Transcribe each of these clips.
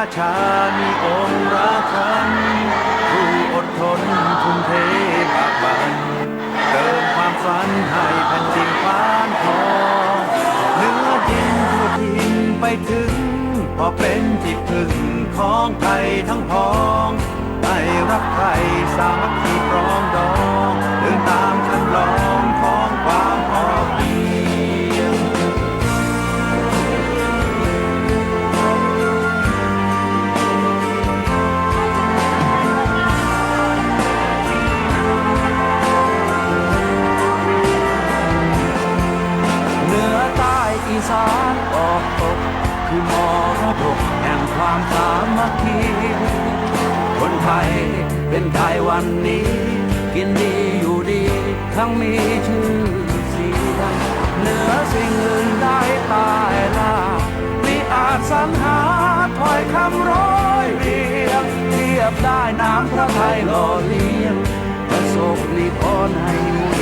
ราชา มีองค์ราชันผู้อดทนทุ่มเทบากบันเติมความฝันให้แผ่นดินฟ้านทองเหนือดินทั่ทินไปถึง พอเป็นที่พึ่งของไทยทั้งพ้อง ได้รับใครสามัคคีปรอง คือมรดกแห่งความสามัคคีคนไทยเป็นไทยวันนี้ กินดีอยู่ดีทั้งมีชื่อเสียงเหนือสิ่งอื่นได้ตายลามิอาจสรรหาถ้อยคำร้อยเรียงเทียบได้น้ำพระไทยหล่อเลี้ยงประสบนิพนธ์ให้หมุน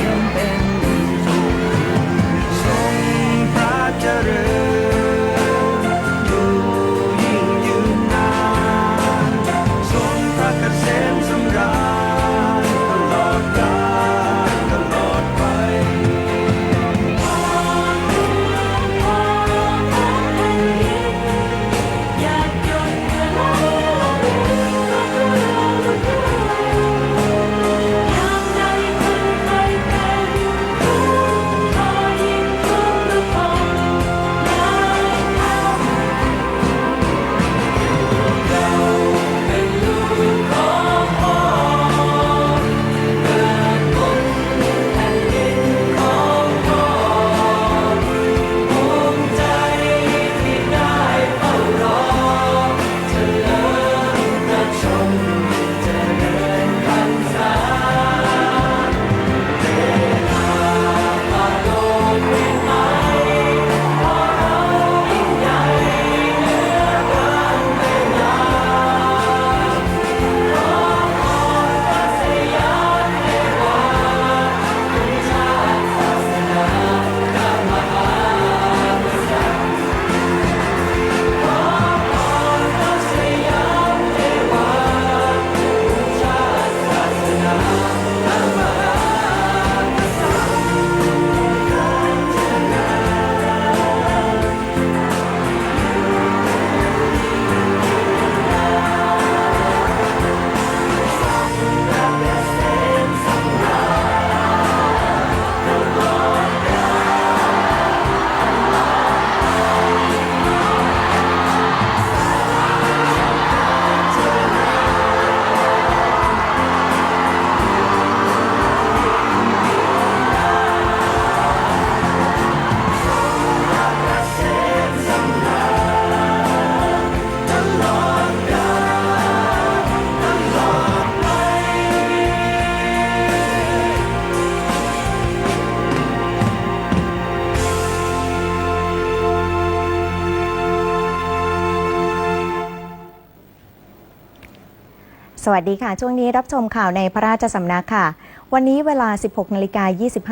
วัสดีค่ะ ช่วงนี้รับชมข่าวในพระราชสำนักค่ะ วันนี้เวลา 16นาฬิกา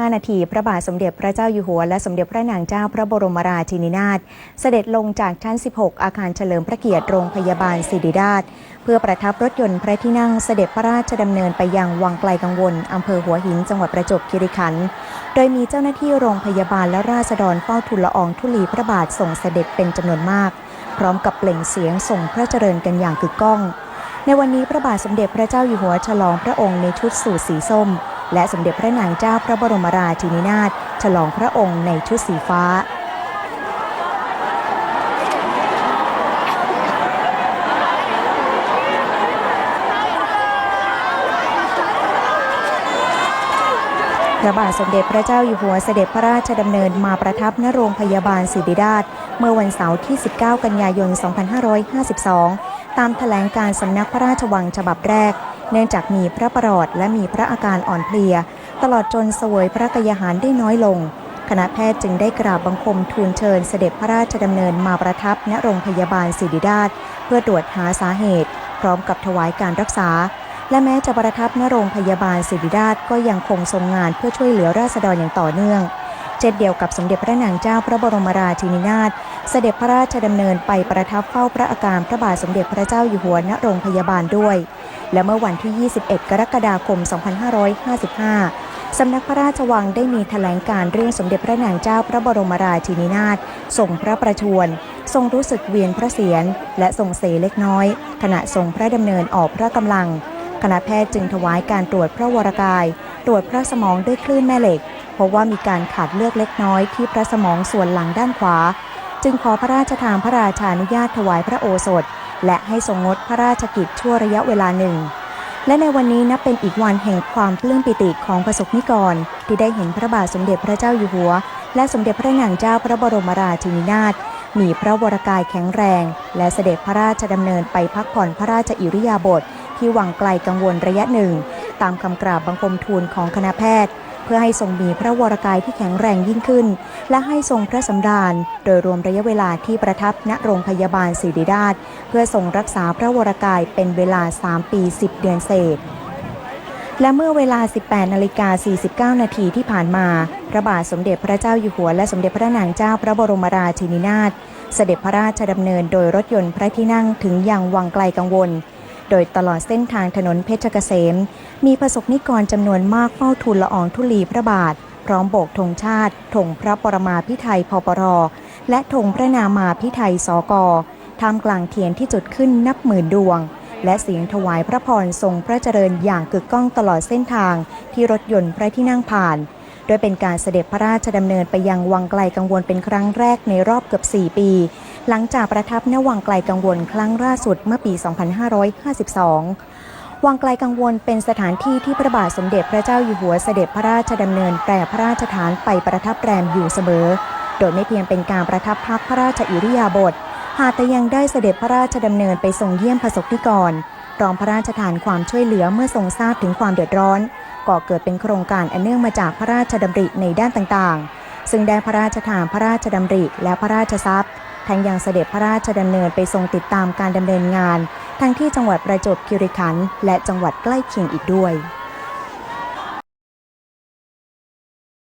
25 นาที พระบาทสมเด็จพระเจ้าอยู่หัว และสมเด็จพระนางเจ้าพระบรมราชินีนาถเสด็จลงจากชั้น 16 อาคารเฉลิมพระเกียรติโรงพยาบาลศิริราช เพื่อประทับรถยนต์พระที่นั่งเสด็จพระราชดำเนินไปยังวังไกลกังวลอำเภอหัวหินจังหวัดประจวบคีรีขันธ์โดยมีเจ้าหน้าที่โรงพยาบาลและราษฎรเฝ้าทูลละอองธุลีพระบาทส่งเสด็จเป็นจำนวนมาก พร้อมกับเปล่งเสียงส่งพระเจริญกันอย่างกึกก้อง ในวันนี้พระบาทสมเด็จพระเจ้าอยู่หัวฉลองพระองค์ในชุดสูทสีส้ม และสมเด็จพระนางเจ้าพระบรมราชินีนาถฉลองพระองค์ในชุดสีฟ้าพระบาทสมเด็จพระเจ้าอยู่หัวเสด็จพระราชดำเนินมาประทับณโรงพยาบาลศิริราช เมื่อวันเสาร์ที่ 19 กันยายน 2552 ตามแถลงการสำนักพระราชวังฉบับแรก เนื่องจากมีพระประหลอดและมีพระอาการอ่อนเพลีย ตลอดจนเสวยพระกยาหารได้น้อยลง คณะแพทย์จึงได้กราบบังคมทูลเชิญเสด็จพระราชดำเนินมาประทับณโรงพยาบาลศิริราช เพื่อตรวจหาสาเหตุ พร้อมกับถวายการรักษา และแม้จะประทับณโรงพยาบาลศิริราชก็ยังคงทรงงานเพื่อช่วยเหลือราษฎรอย่างต่อเนื่องเช่นเดียวกับสมเด็จพระนางเจ้าพระบรมราชินีนาถ เสด็จพระราชดำเนินไปประทับเฝ้าพระอาการพระบาทสมเด็จพระเจ้าอยู่หัวณโรงพยาบาลด้วย และเมื่อวันที่ 21 กรกฎาคม 2555 สำนักพระราชวังได้มีแถลงการเรื่องสมเด็จพระนางเจ้าพระบรมราชินีนาถทรงพระประชวรทรงรู้สึกเวียนพระเศียรและทรงเสเล็กน้อย ขณะทรงพระดำเนินออกพระกำลังคณะแพทย์จึงถวายการตรวจพระวรกาย ตรวจพระสมองด้วยคลื่นแม่เหล็กพบว่ามีการขาดเลือดเล็กน้อยที่พระสมองส่วนหลังด้านขวา จึงขอพระราชทานพระราชานุญาตถวายพระโอสถ และให้ทรงงดพระราชกิจชั่วระยะเวลาหนึ่ง และในวันนี้นับเป็นอีกวันแห่งความปลื้มปิติของประสบนิกร ที่ได้เห็นพระบาทสมเด็จพระเจ้าอยู่หัว และสมเด็จพระนางเจ้าพระบรมราชินีนาถมีพระวรกายแข็งแรง และเสด็จพระราชดำเนินไปพักผ่อนพระราชอิริยาบถทที่วังไกลกังวลระยะหนึ่ง ตามคำกราบบังคมทูลของคณะแพทย์ เพื่อให้ทรงมีพระวรกายที่แข็งแรงยิ่งขึ้น และให้ทรงพระสำราญ โดยรวมระยะเวลาที่ประทับณโรงพยาบาลศิริราช เพื่อทรงรักษาพระวรกายเป็นเวลา 3 ปี 10 เดือนเศษและเมื่อเวลา 18 นาฬิกา 49 นาทีที่ผ่านมา พระบาทสมเด็จพระเจ้าอยู่หัวและสมเด็จพระนางเจ้าพระบรมราชินีนาถ เสด็จพระราชดำเนินโดยรถยนต์พระที่นั่งถึงยังวังไกลกังวล โดยตลอดเส้นทางถนนเพชรเกษม มีประสบนิกรจำนวนมากเฝ้าทูลละอองธุลีพระบาท พร้อมโบกธงชาติธงพระปรมาภิไธยพปร และธงพระนามาภิไธยสกท่ามกลางเทียนที่จุดขึ้นนับหมื่นดวง และเสียงถวายพระพรทรงพระเจริญอย่างกึกก้องตลอดเส้นทางที่รถยนต์พระที่นั่งผ่าน โดยเป็นการเสด็จพระราชดำเนินไปยังวังไกลกังวลเป็นครั้งแรกในรอบเกือบ 4 ปี หลังจากประทับณวังไกลกังวลครั้งล่าสุดเมื่อปี 2552 วังไกลกังวลเป็นสถานที่ที่พระบาทสมเด็จพระเจ้าอยู่หัวเสด็จพระราชดำเนินแปรพระราชฐานไปประทับแรมอยู่เสมอ โดยไม่เพียงเป็นการประทับพักพระราชอิริยาบถ หากแต่ยังได้เสด็จพระราชดำเนินไปทรงเยี่ยมประสบนิกรพร้อมพระราชทานความช่วยเหลือเมื่อทรงทราบถึงความเดือดร้อน ก่อเกิดเป็นโครงการอันเนื่องมาจากพระราชดำริในด้านต่างๆ ซึ่งได้พระราชทานพระราชดำริและพระราชทรัพย์ ทั้งยังเสด็จพระราชดำเนินไปทรงติดตามการดำเนินงาน ทั้งที่จังหวัดประจวบคีรีขันธ์และจังหวัดใกล้เคียงอีกด้วย